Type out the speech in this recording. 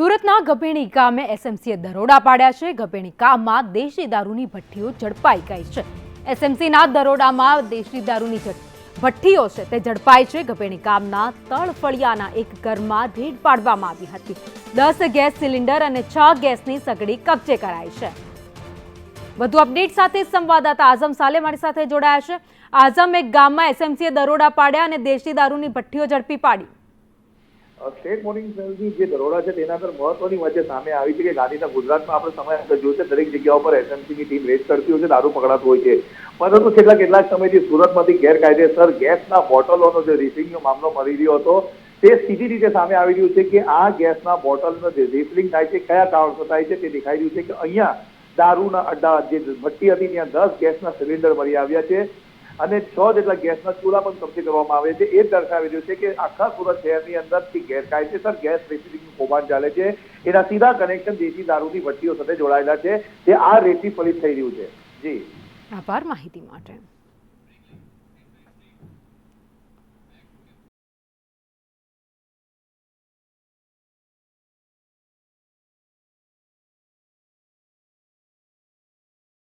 સુરતના ગભેણી ગામે એસએમસીએ દરોડા પાડ્યા છે. ગભેણી ગામમાં દેશી દારૂની ભઠ્ઠીઓ ઝડપાઈ ગઈ છે. એસએમસીના દરોડામાં દેશી દારૂની ભઠ્ઠીઓ છે તે ઝડપાઈ છે. ગભેણી ગામના તળફળિયાના એક ઘરમાં ભેટ પાડવામાં આવી હતી. દસ ગેસ સિલિન્ડર અને છ ગેસની સગડી કબજે કરાઈ છે. વધુ અપડેટ સાથે સંવાદદાતા આઝમ સાલે મારી સાથે જોડાયા છે. આઝમ, એક ગામમાં એસએમસીએ દરોડા પાડ્યા અને દેશી દારૂની ભઠ્ઠીઓ ઝડપી પાડી. સ્ટેટ મોર્નિંગ જે દરોડા છે તેના પર મહત્વની વચ્ચે સામે આવી છે કે ગાંધીના ગુજરાતમાં આપણે સમય અંદર જોયું છે, દરેક જગ્યાઓ ઉપર એસએમસીની ટીમ રેડ કરતી હોય છે, દારૂ પકડાતું હોય છે. પરંતુ છેલ્લા કેટલાક સમયથી સુરતમાંથી ગેરકાયદેસર ગેસના બોટલોનો જે રિફિલિંગનો મામલો મળી રહ્યો હતો, તે સીધી રીતે સામે આવી રહ્યું છે કે આ ગેસના બોટલનો જે રિફિલિંગ થાય છે, કયા કારણસર થાય છે તે દેખાઈ રહ્યું છે કે અહીંયા દારૂના અડ્ડા જે ભઠ્ઠી હતી, ત્યાં દસ ગેસના સિલિન્ડર મળી આવ્યા છે. અને છ જેટલા ગેસના ચૂલા પણ કબજે કરવામાં આવે છે. એ દર્શાવી રહ્યું છે કે આખા સુરત શહેરની અંદરથી ગેરકાયદેસર ગેસ રિફિલિંગનું કૌભાંડ ચાલે છે. એના સીધા કનેક્શન દેશી દારૂની ભઠ્ઠીઓ સાથે જોડાયેલા છે. તે આ રેતી ફલિત થઈ રહ્યું છે. જી. આભાર માહિતી માટે.